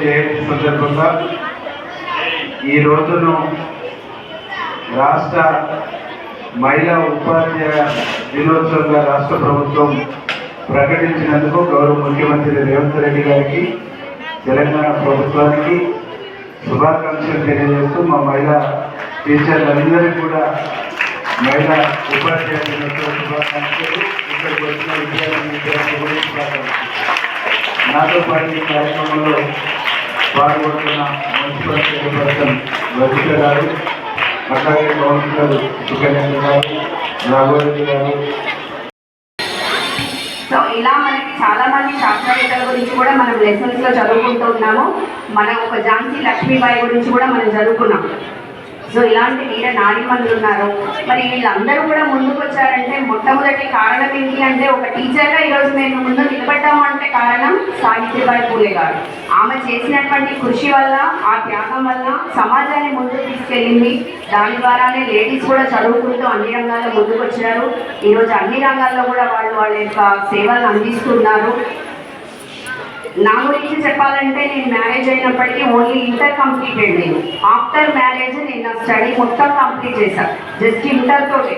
జయంతి సందర్భంగా ఈ రోజును రాష్ట్ర మహిళా ఉపాధ్యాయ దినోత్సవంగా రాష్ట్ర ప్రభుత్వం ప్రకటించినందుకు గౌరవ ముఖ్యమంత్రి రేవంత్ రెడ్డి గారికి తెలంగాణ ప్రభుత్వానికి శుభాకాంక్షలు తెలియజేస్తూ మా మహిళా టీచర్లందరికీ కూడా మహిళా ఉపాధ్యాయ దినోత్సవ శుభాకాంక్షలు. ఇక్కడికి వచ్చిన విద్యార్థి విద్యార్థులు నాతో పాటు ఈ కార్యక్రమంలో పాల్గొంటున్న మున్సిపల్ చైర్పర్సన్ రజిత గారు అట్లాగే కౌన్సిలర్ సుకన్య గారు రాఘవరెడ్డి గారు. సో ఇలా మనకి చాలా మంది శాస్త్రవేత్తల గురించి కూడా మనం లెసన్స్లో చదువుకుంటూ ఉన్నాము. మనం ఒక ఝాన్సీ లక్ష్మీబాయి గురించి కూడా మనం చదువుకున్నాం. సో ఇలాంటి వీర నారీమణులు ఉన్నారు. మరి వీళ్ళందరూ కూడా ముందుకు వచ్చారంటే మొట్టమొదటి కారణం ఏంటి అంటే ఒక టీచర్గా ఈరోజు నేను ముందు నిలబడ్డాము అంటే కారణం సావిత్రిబాయి పూలే గారు. ఆమె చేసినటువంటి కృషి వల్ల ఆ త్యాగం వల్ల సమాజాన్ని ముందుకు తీసుకెళ్ళింది. దాని ద్వారానే లేడీస్ కూడా చదువుకుంటూ అన్ని రంగాల్లో ముందుకు వచ్చినారు. ఈరోజు అన్ని రంగాల్లో కూడా వాళ్ళు వాళ్ళ యొక్క సేవలను అందిస్తున్నారు. నా గురించి చెప్పాలంటే నేను మ్యారేజ్ అయినప్పటికీ ఓన్లీ ఇంటర్ కంప్లీటెడ్ నేను. ఆఫ్టర్ మ్యారేజ్ నేను నా స్టడీ మొత్తం కంప్లీట్ చేశాను జస్ట్ ఇంటర్ తోటే.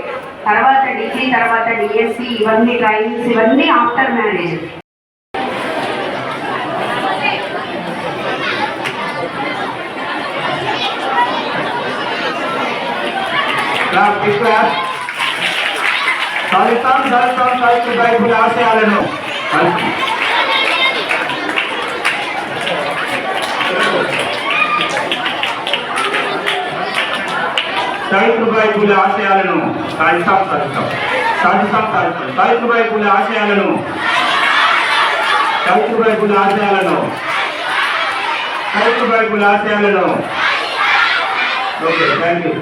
తర్వాత డిగ్రీ తర్వాత డిఎస్సి ఇవన్నీ ట్రైనింగ్స్ ఇవన్నీ after marriage. Class big class సాధిస్తాం సాధిస్తాం సావిత్రిబాయి ఆశయాలను సావిత్రిబాయి పూలే ఆశయాలను సాధిస్తాం సాధిస్తాం సాధిస్తాం సాధిస్తాం సావిత్రిబాయి పూలే ఆశయాలను సావిత్రిబాయి పూలే ఆశయాలను సావిత్రిబాయి పూలే ఆశయాలను ఓకే థ్యాంక్ యూ